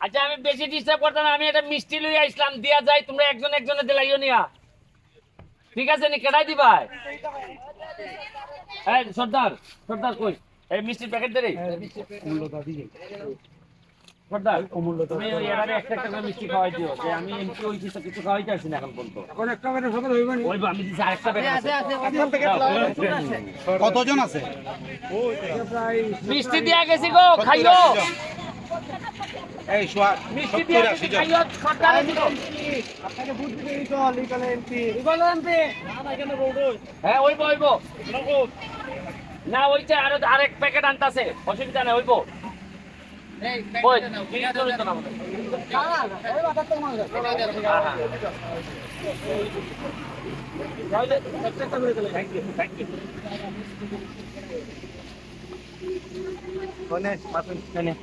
আচ্ছা আমি বেশি ডিস্টার্ব করতাম আমি একটা মিষ্টি লইয়া আসলাম, দিয়া যাই, তোমরা একজন একজনে দিলাইও নিয়া। ঠিক আছে নি? কেডাই দিবাই এই, সর্দার সর্দার কই? এই মিষ্টির প্যাকেট দে রে। কতজন আছে? মিষ্টি দিয়া গেছি গো খাইও। এই সোয়া মিষ্টি দিয়া গেছি খাইও সর্দার আপনাকে বুঝ দিতে তো লিগাল এমপি লিগাল এমপি হ্যাঁ ওইব ওইব না ওইটা আরও আরেক প্যাকেট আনতাছে অসুবিধা নাই ওইব కొనే మాత్రం కొనే